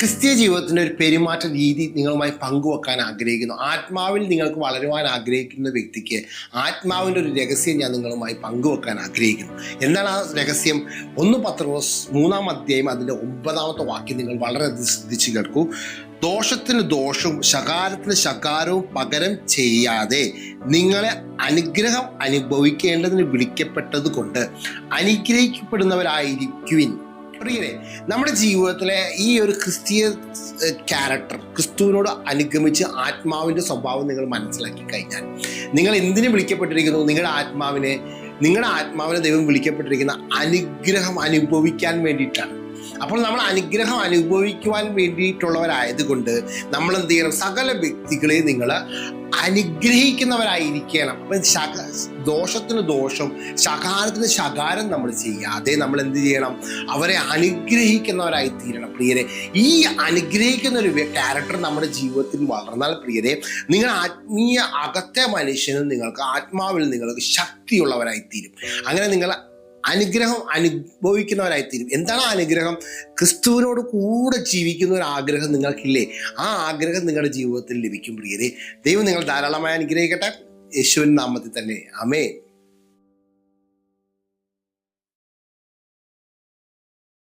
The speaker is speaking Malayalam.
ക്രിസ്തീയ ജീവിതത്തിന്റെ ഒരു പെരുമാറ്റ രീതി നിങ്ങളുമായി പങ്കുവെക്കാൻ ആഗ്രഹിക്കുന്നു. ആത്മാവിൽ നിങ്ങൾക്ക് വളരുവാൻ ആഗ്രഹിക്കുന്ന വ്യക്തിക്ക് ആത്മാവിന്റെ ഒരു രഹസ്യം ഞാൻ നിങ്ങളുമായി പങ്കുവെക്കാൻ ആഗ്രഹിക്കുന്നു. എന്താണ് ആ രഹസ്യം? ഒന്ന് പത്രോസ് മൂന്നാം അധ്യായം അതിന്റെ ഒമ്പതാമത്തെ വാക്യം നിങ്ങൾ വളരെ ശ്രദ്ധിച്ച് കേൾക്കൂ. ദോഷത്തിന് ദോഷവും ശകാരത്തിന് ശകാരവും പകരം ചെയ്യാതെ നിങ്ങളെ അനുഗ്രഹം അനുഭവിക്കേണ്ടതിന് വിളിക്കപ്പെട്ടത് കൊണ്ട് അനുഗ്രഹിക്കപ്പെടുന്നവരായിരിക്കുവിൻ. പ്രിയരെ നമ്മുടെ ജീവിതത്തിലെ ഈ ഒരു ക്രിസ്തീയ ക്യാരക്ടർ ക്രിസ്തുവിനോട് അനുഗമിച്ച് ആത്മാവിന്റെ സ്വഭാവം നിങ്ങൾ മനസ്സിലാക്കി കഴിഞ്ഞാൽ നിങ്ങൾ എന്തിനു വിളിക്കപ്പെട്ടിരിക്കുന്നു? നിങ്ങളുടെ ആത്മാവിനെ നിങ്ങളുടെ ആത്മാവിനെ ദൈവം വിളിക്കപ്പെട്ടിരിക്കുന്ന അനുഗ്രഹം അനുഭവിക്കാൻ വേണ്ടിയിട്ടാണ്. അപ്പോൾ നമ്മൾ അനുഗ്രഹം അനുഭവിക്കുവാൻ വേണ്ടിയിട്ടുള്ളവരായതുകൊണ്ട് നമ്മൾ എന്ത് ചെയ്യണം സകല വ്യക്തികളെ നിങ്ങൾ അനുഗ്രഹിക്കുന്നവരായിരിക്കണം. അപ്പം ശക ദോഷത്തിന് ദോഷം ശകാരത്തിന് ശകാരം നമ്മൾ ചെയ്യാതെ നമ്മൾ എന്ത് ചെയ്യണം? അവരെ അനുഗ്രഹിക്കുന്നവരായി തീരണം പ്രിയരെ ഈ അനുഗ്രഹിക്കുന്ന ഒരു ക്യാരക്ടർ നമ്മുടെ ജീവിതത്തിൽ വളർന്നാൽ പ്രിയരെ നിങ്ങൾ ആത്മീയ അകത്തെ മനുഷ്യനും നിങ്ങൾക്ക് ആത്മാവിൽ നിങ്ങൾക്ക് ശക്തിയുള്ളവരായി തീരും അങ്ങനെ നിങ്ങൾ അനുഗ്രഹം അനുഭവിക്കുന്നവരായിത്തീരും. എന്താണ് അനുഗ്രഹം? ക്രിസ്തുവിനോട് കൂടെ ജീവിക്കുന്ന ഒരു ആഗ്രഹം നിങ്ങൾക്കില്ലേ? ആ ആഗ്രഹം നിങ്ങളുടെ ജീവിതത്തിൽ ലഭിക്കും പ്രിയരെ. ദൈവം നിങ്ങൾ ധാരാളമായി അനുഗ്രഹിക്കട്ടെ. യേശുവിൻ നാമത്തിൽ തന്നെ. അമേ